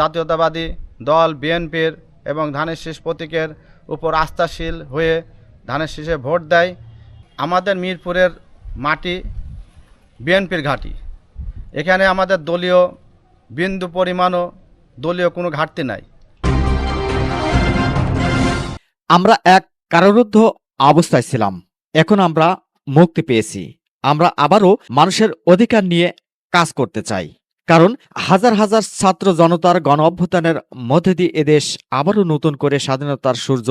জাতীয়তাবাদী দল, বিএনপির এবং ধানের শীষ প্রতীকের উপর আস্থাশীল হয়ে ধানের শীষে ভোট দেয় আমাদের মিরপুরের মাটি, বিএনপির ঘাঁটি। এখানে আমাদের দলীয় বিন্দু পরিমাণও দলীয় কোনো ঘাটতি নাই। আমরা এক কারারুদ্ধ অবস্থায় ছিলাম। এখন আমরা মুক্তি পেয়েছি। আমরা আবারও মানুষের অধিকার নিয়ে কাজ করতে চাই। কারণ হাজার হাজার ছাত্র জনতার গণ অভ্যুত্থানের মধ্যে দিয়ে এদেশ আবারও নতুন করে স্বাধীনতার সূর্য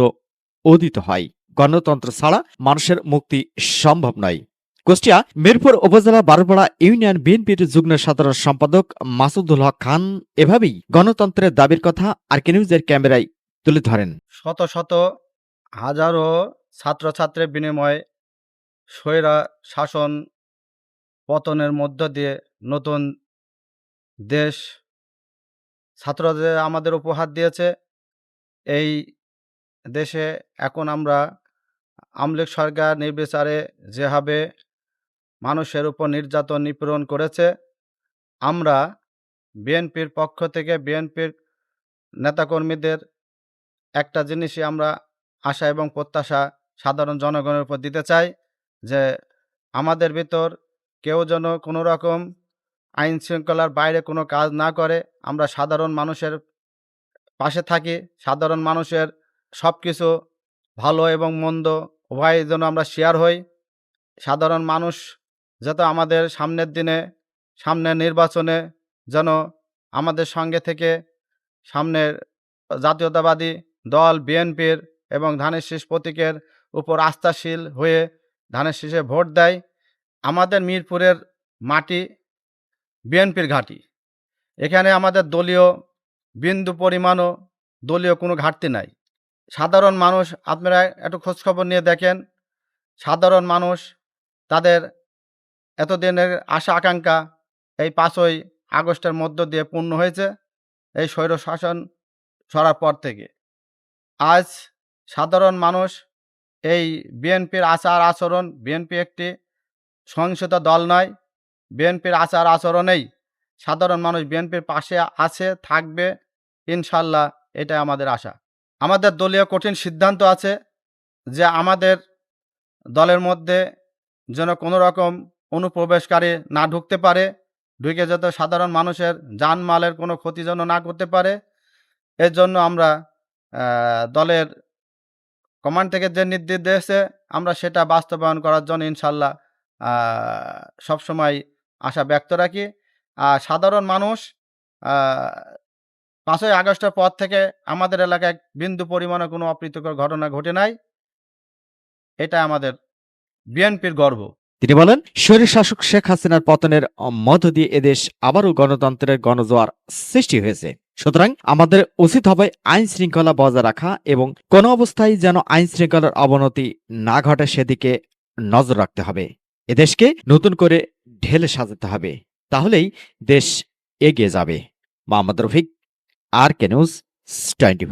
উদিত হয়। গণতন্ত্র ছাড়া মানুষের মুক্তি সম্ভব নয়। কুষ্টিয়া, মিরপুর উপজেলা বারোপাড়া ইউনিয়ন বিএনপির যুগ্ম সাধারণ সম্পাদক মাসুদুল হক খান এভাবেই গণতন্ত্রের দাবির কথা আর নিউজের ক্যামেরায় তুলে ধরেন। শত শত হাজারো ছাত্রছাত্রীর বিনিময়ে স্বৈরা শাসন পতনের মধ্য দিয়ে নতুন দেশ ছাত্রদের আমাদের উপহার দিয়েছে। এই দেশে এখন আমরা আমলিক সরকার নির্বিচারে যেভাবে মানুষের উপর নির্যাতন নিপীড়ন করেছে, আমরা বিএনপির পক্ষ থেকে বিএনপির নেতাকর্মীদের একটা জিনিসই আমরা আশা এবং প্রত্যাশা সাধারণ জনগণের উপর দিতে চাই যে আমাদের ভিতর কেউ যেন কোনো রকম আইন শৃঙ্খলার বাইরে কোনো কাজ না করে, আমরা সাধারণ মানুষের পাশে থাকি, সাধারণ মানুষের সব কিছু ভালো এবং মন্দ উভয় যেন আমরা শেয়ার হই। সাধারণ মানুষ যাতে আমাদের সামনের দিনে, সামনের নির্বাচনে যেন আমাদের সঙ্গে থেকে সামনের জাতীয়তাবাদী দল, বিএনপির এবং ধানের শীষ প্রতীকের উপর আস্থাশীল হয়ে ধানের শীষে ভোট দেয়। আমাদের মিরপুরের মাটি বিএনপির ঘাঁটি। এখানে আমাদের দলীয় বিন্দু পরিমাণও দলীয় কোনো ঘাটতি নাই। সাধারণ মানুষ, আপনারা একটু খোঁজখবর নিয়ে দেখেন। সাধারণ মানুষ তাদের এতদিনের আশা আকাঙ্ক্ষা এই পাঁচই আগস্টের মধ্য দিয়ে পূর্ণ হয়েছে এই স্বৈর শাসন সরার পর থেকে। আজ সাধারণ মানুষ এই বিএনপির আচার আচরণ বিএনপি একটি সহিংসতা দল নয় বিএনপির আচার আচরণেই সাধারণ মানুষ বিএনপির পাশে আছে, থাকবে, ইনশাল্লাহ এটাই আমাদের আশা। আমাদের দলীয় কঠিন সিদ্ধান্ত আছে যে আমাদের দলের মধ্যে যেন কোনো রকম অনুপ্রবেশকারী না ঢুকতে পারে, ঢুকে যাতে সাধারণ মানুষের জানমালের কোনো ক্ষতি যেন না করতে পারে। এর জন্য আমরা দলের কমান্ড থেকে যে নির্দেশ দিয়েছে, আমরা সেটা বাস্তবায়ন করার জন্য ইনশাল্লাহ সবসময় আশা ব্যক্ত রাখি। আর সাধারণ মানুষ পাঁচই আগস্টের পর থেকে আমাদের এলাকায় বিন্দু পরিমাণে কোনো অপ্রীতিকর ঘটনা ঘটে নাই। এটা আমাদের বিএনপির গর্ব। তিনি বলেন শরীর শাসক শেখ হাসিনার পতনের মধ্য দিয়ে এদেশ আবারও গণতন্ত্রের গণজোয়ার সৃষ্টি হয়েছে। সুতরাং আমাদের উচিত হবে আইন শৃঙ্খলা বজায় রাখা এবং কোনো অবস্থায় যেন আইন শৃঙ্খলার অবনতি না ঘটে সেদিকে নজর রাখতে হবে। এদেশকে নতুন করে ঢেলে সাজাতে হবে। তাহলেই দেশ এগিয়ে যাবে। Mohammad Rafiq R K news twenty